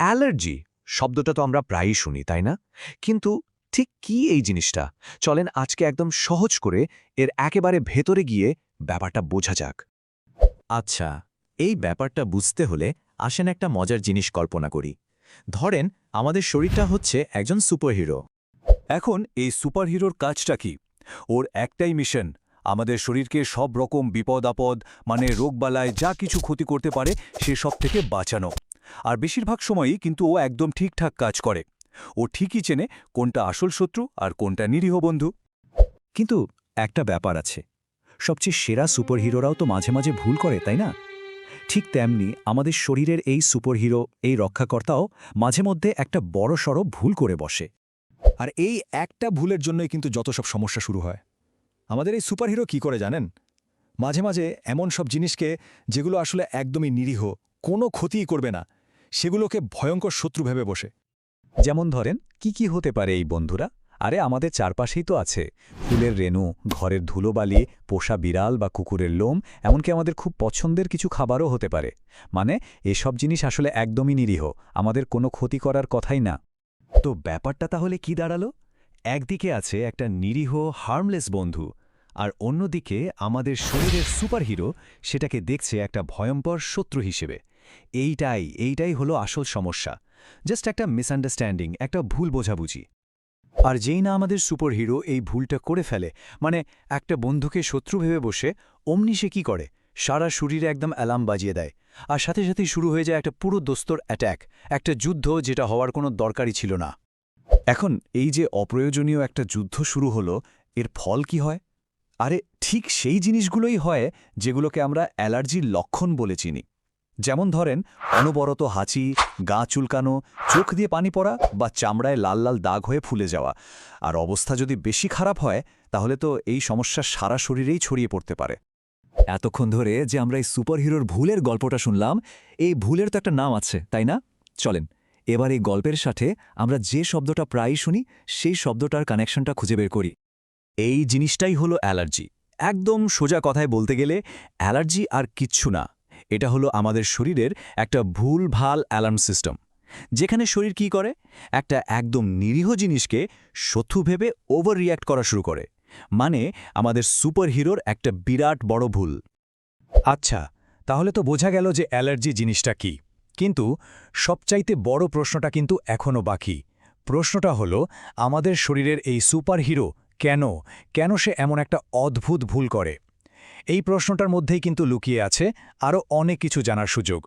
Allergy শব্দটা তো আমরা প্রায়ই শুনি, তাই না? কিন্তু ঠিক কি এই জিনিসটা? চলেন আজকে একদম সহজ করে এর একেবারে ভেতরে গিয়ে ব্যাপারটা বোঝা যাক। আচ্ছা এই ব্যাপারটা বুঝতে হলে আসেন একটা মজার জিনিস কল্পনা করি। ধরেন আমাদের শরীরটা হচ্ছে একজন সুপারহিরো। এখন এই সুপারহিরোর কাজটা কি? ওর একটাই মিশন, আমাদের শরীরকে সব রকম বিপদ আপদ মানে রোগবালায় যা কিছু ক্ষতি করতে পারে, সে সব থেকে বাঁচানো। আর বেশিরভাগ সময়ই কিন্তু ও একদম ঠিকঠাক কাজ করে। ও ঠিকই চেনে কোনটা আসল শত্রু আর কোনটা নিরীহ বন্ধু। কিন্তু একটা ব্যাপার আছে, সবচেয়ে সেরা সুপারহিরোরাও তো মাঝে মাঝে ভুল করে, তাই না? ঠিক তেমনি আমাদের শরীরের এই সুপারহিরো, এই রক্ষাকর্তাও মাঝে মধ্যে একটা বড় সড় ভুল করে বসে। আর এই একটা ভুলের জন্যই কিন্তু যত সব সমস্যা শুরু হয়। আমাদের এই সুপারহিরো কি করে জানেন? মাঝে মাঝে এমন সব জিনিসকে যেগুলো আসলে একদমই নিরীহ, কোনো ক্ষতিই করবে না। সেগুলোকে ভয়ঙ্কর শত্রু ভেবে বসে। যেমন ধরেন, কি কি হতে পারে এই বন্ধুরা? আরে, আমাদের চারপাশেই তো আছে। ফুলের রেণু, ঘরের ধুলোবালি, পোষা বিড়াল বা কুকুরের লোম, এমনকি আমাদের খুব পছন্দের কিছু খাবারও হতে পারে। মানে এসব জিনিস আসলে একদমই নিরীহ, আমাদের কোনো ক্ষতি করার কথাই না। তো ব্যাপারটা তাহলে কি দাঁড়াল? একদিকে আছে একটা নিরীহ, হার্মলেস বন্ধু, আর অন্যদিকে আমাদের শরীরের সুপারহিরো, সেটাকে দেখছে একটা ভয়ঙ্কর শত্রু হিসেবে। এইটাই এইটাই হলো আসল সমস্যা। জাস্ট একটা মিসআন্ডারস্ট্যান্ডিং, একটা ভুল বোঝাবুঝি। আর যেই না আমাদের সুপারহিরো এই ভুলটা করে ফেলে মানে একটা বন্ধুকে শত্রু ভেবে বসে, অমনি সে কি করে? সারা শরীরে একদম অ্যালার্ম বাজিয়ে দেয়। আর সাথে সাথেই শুরু হয়ে যায় একটা পুরো দোস্তর অ্যাট্যাক একটা যুদ্ধ যেটা হওয়ার কোনো দরকারই ছিল না। এখন এই যে অপ্রয়োজনীয় একটা যুদ্ধ শুরু হলো, এর ফল কি হয়? আরে ঠিক সেই জিনিসগুলোই হয় যেগুলোকে আমরা অ্যালার্জির লক্ষণ বলে চিনি। যেমন ধরেন, অনবরত হাঁচি, গা চুলকানো, চোখ দিয়ে পানি পড়া বা চামড়ায় লাল লাল দাগ হয়ে ফুলে যাওয়া। আর অবস্থা যদি বেশি খারাপ হয়, তাহলে তো এই সমস্যা সারা শরীরেই ছড়িয়ে পড়তে পারে। এতক্ষণ ধরে যে আমরা এই সুপারহিরোর ভুলের গল্পটা শুনলাম, এই ভুলের তো একটা নাম আছে, তাই না? চলেন, এবার এই গল্পের সাথে আমরা যে শব্দটা প্রায়ই শুনি, সেই শব্দটার কানেকশনটা খুঁজে বের করি। এই জিনিসটাই হলো অ্যালার্জি। একদম সোজা কথায় বলতে গেলে, অ্যালার্জি আর কিচ্ছু না। এটা হলো আমাদের শরীরের একটা ভুল ভালো অ্যালার্ম সিস্টেম। যেখানে শরীর কি করে? একটা একদম নিরীহ জিনিসকে শত্রু ভেবে ওভার রিয়্যাক্ট করা শুরু করে। মানে আমাদের সুপারহিরোর একটা বিরাট বড় ভুল। আচ্ছা তাহলে তো বোঝা গেল যে অ্যালার্জি জিনিসটা কি। কিন্তু সবচাইতে বড় প্রশ্নটা কিন্তু এখনও বাকি। প্রশ্নটা হলো, আমাদের শরীরের এই সুপারহিরো কেন? কেন সে এমন একটা অদ্ভুত ভুল করে? এই প্রশ্নটার মধ্যেই কিন্তু লুকিয়ে আছে আরও অনেক কিছু জানার সুযোগ।